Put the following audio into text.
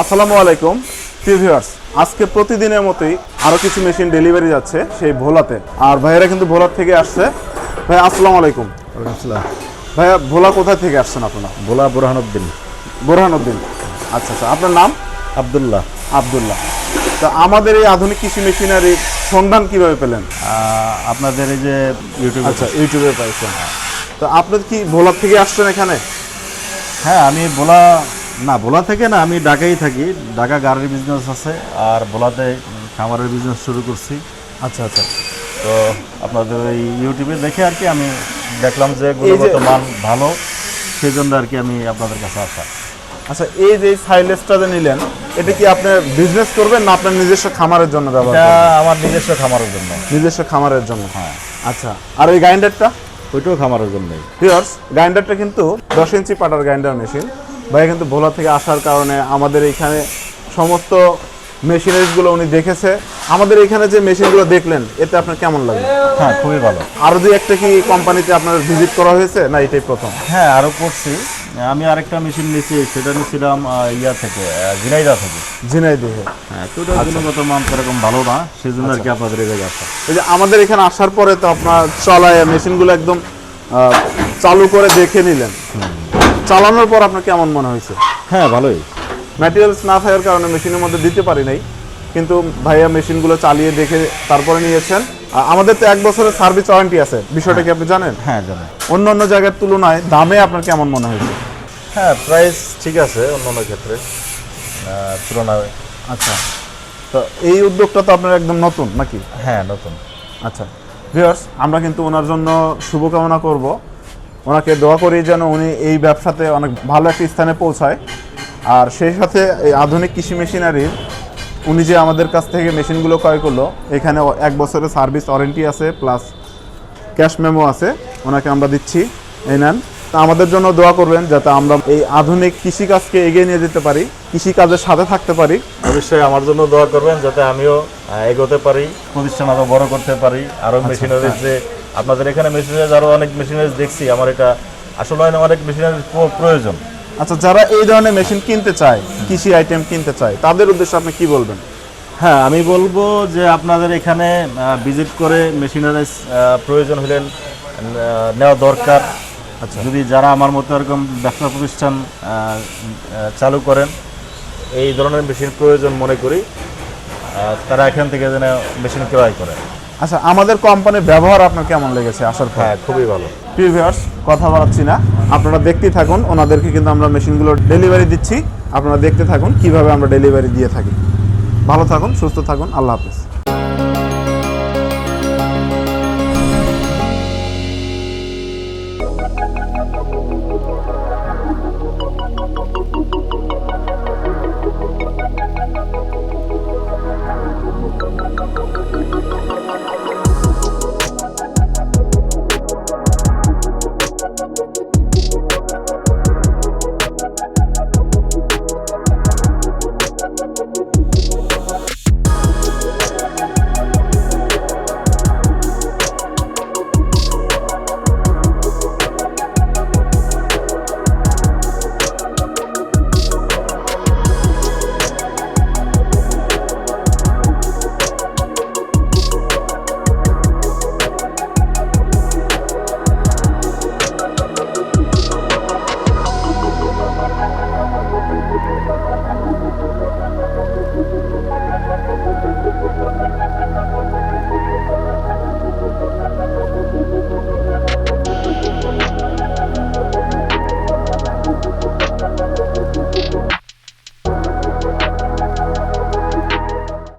আসসালামু আলাইকুম। প্রিভিউয়ার্স আজকে প্রতিদিনের মতোই আরও কিছু মেশিন ডেলিভারি যাচ্ছে সেই ভোলাতে। আর ভাইয়েরা কিন্তু ভোলার থেকে আসছে। ভাই আসসালামু আলাইকুম। আসসালাম। ভাইয়া ভোলা কোথা থেকে আসছেন আপনারা? ভোলা বোরহানুদ্দিন। বোরহানুদ্দিন। আচ্ছা আচ্ছা আপনার নাম? আবদুল্লাহ। আব্দুল্লাহ। তো আমাদের এই আধুনিক কৃষি মেশিনারির সন্ধান কীভাবে পেলেন? আপনাদের এই যে ইউটিউব আচ্ছা ইউটিউবে পাইছেন। তো আপনি কি ভোলার থেকে আসছেন এখানে? হ্যাঁ আমি ভোলা না ভোলা থেকে না আমি ঢাকায় থাকি। ঢাকা গাড়ির বিজনেস আছে আর ভোলাতে খামারের বিজনেস শুরু করছি। আচ্ছা আচ্ছা। তো আপনাদের এই ইউটিউবে দেখে আর কি আমি দেখলাম যে গুণগত মান ভালো সেই জন্য আর কি আমি আপনাদের কাছে আসা। আচ্ছা এই যে সাইলেসটা যে নিলেন এটা কি আপনি বিজনেস করবেন না আপনার নিজস্ব খামারের জন্য ব্যবহার এটা আমার নিজস্ব খামারের জন্য। নিজস্ব খামারের জন্য। হ্যাঁ। আচ্ছা আর ওই গ্রাইন্ডারটা? ওইটাও খামারের জন্যই। ভিউয়ার্স গ্রাইন্ডারটা কিন্তু দশ ইঞ্চি পাটার গ্রাইন্ডার মেশিন। ভাই কিন্তু ভোলা থেকে আসার কারণে আমাদের এখানে সমস্ত মেশিনারিজগুলো উনি দেখেছে। আমাদের এখানে যে মেশিনগুলো দেখলেন এতে আপনার কেমন লাগে? হ্যাঁ খুবই ভালো। আরও দুই একটা কি কোম্পানিতে আপনার ভিজিট করা হয়েছে না এটাই প্রথম? হ্যাঁ আরও করছি। আমি আরেকটা মেশিন নিয়েছি সেটা নিয়েছিলাম ইয়া থেকে ঝিনাইদহ থেকে। ঝিনাই হ্যাঁ তো গুণগত মান সেরকম ভালো না সেই জন্য আর কি আপনাদের এই জায়গায় আসা এই যে আমাদের এখানে আসার পরে তো আপনার চলায় মেশিনগুলো একদম চালু করে দেখে নিলেন। চালানোর পর আপনার কেমন মনে হয়েছে? হ্যাঁ ভালোই। ম্যাটেরিয়ালস না থাকার কারণে মেশিনের মধ্যে দিতে পারি নাই। কিন্তু ভাইয়া মেশিনগুলো চালিয়ে দেখে তারপরে নিয়েছেন। আর আমাদের তো এক বছরের সার্ভিস ওয়ারেন্টি আছে। বিষয়টা কি আপনি জানেন? হ্যাঁ জানেন অন্য অন্য জায়গার তুলনায় দামে আপনার কেমন মনে হয়েছে? হ্যাঁ প্রাইস ঠিক আছে অন্য অন্য ক্ষেত্রে। তুলনায়। আচ্ছা। তো এই উদ্যোগটা তো আপনার একদম নতুন নাকি? হ্যাঁ নতুন। আচ্ছা। ভিউয়ার্স আমরা কিন্তু ওনার জন্য শুভকামনা করব। ওনাকে দোয়া করি যেন উনি এই ব্যবসাতে অনেক ভালো একটা স্থানে পৌঁছায়। আর সেই সাথে এই আধুনিক কৃষি মেশিনারির উনি যে আমাদের কাছ থেকে মেশিনগুলো ক্রয় করল এখানে এক বছরের সার্ভিস ওয়ারেন্টি আছে প্লাস ক্যাশ মেমো আছে ওনাকে আমরা দিচ্ছি। এই নেন। তা আমাদের জন্য দোয়া করবেন যাতে আমরা এই আধুনিক কৃষিকাজকে এগিয়ে নিয়ে যেতে পারি কৃষিকাজের সাথে থাকতে পারি। অবশ্যই আমার জন্য দোয়া করবেন যাতে আমিও এগোতে পারি প্রতিষ্ঠান আরও বড় করতে পারি আরও মেশিনারিজ যে আপনাদের এখানে মেশিনারিজ আরও অনেক মেশিনারিজ দেখছি আমার এটা আসলে অনেক মেশিনারিজ প্রয়োজন। আচ্ছা যারা এই ধরনের মেশিন কিনতে চায় কৃষি আইটেম কিনতে চায় তাদের উদ্দেশ্যে আপনি কি বলবেন? হ্যাঁ আমি বলব যে আপনাদের এখানে ভিজিট করে মেশিনারিজ প্রয়োজন হলে আহ, নেওয়া দরকার। আচ্ছা। যদি যারা আমার মতো এরকম ব্যবসা প্রতিষ্ঠান চালু করেন এই ধরনের মেশিন প্রয়োজন মনে করি তারা এখান থেকে যেন মেশিন ক্রয় করে আচ্ছা আমাদের কোম্পানির ব্যবহার আপনার কেমন লেগেছে আসার পর? হ্যাঁ খুবই ভালো। প্রিভিয়ার্স কথা বলাচ্ছি না। আপনারা দেখতেই থাকুন ওনাদেরকে কিন্তু আমরা মেশিনগুলো ডেলিভারি দিচ্ছি। আপনারা দেখতে থাকুন কীভাবে আমরা ডেলিভারি দিয়ে থাকি। ভালো থাকুন সুস্থ থাকুন আল্লাহ হাফিজ।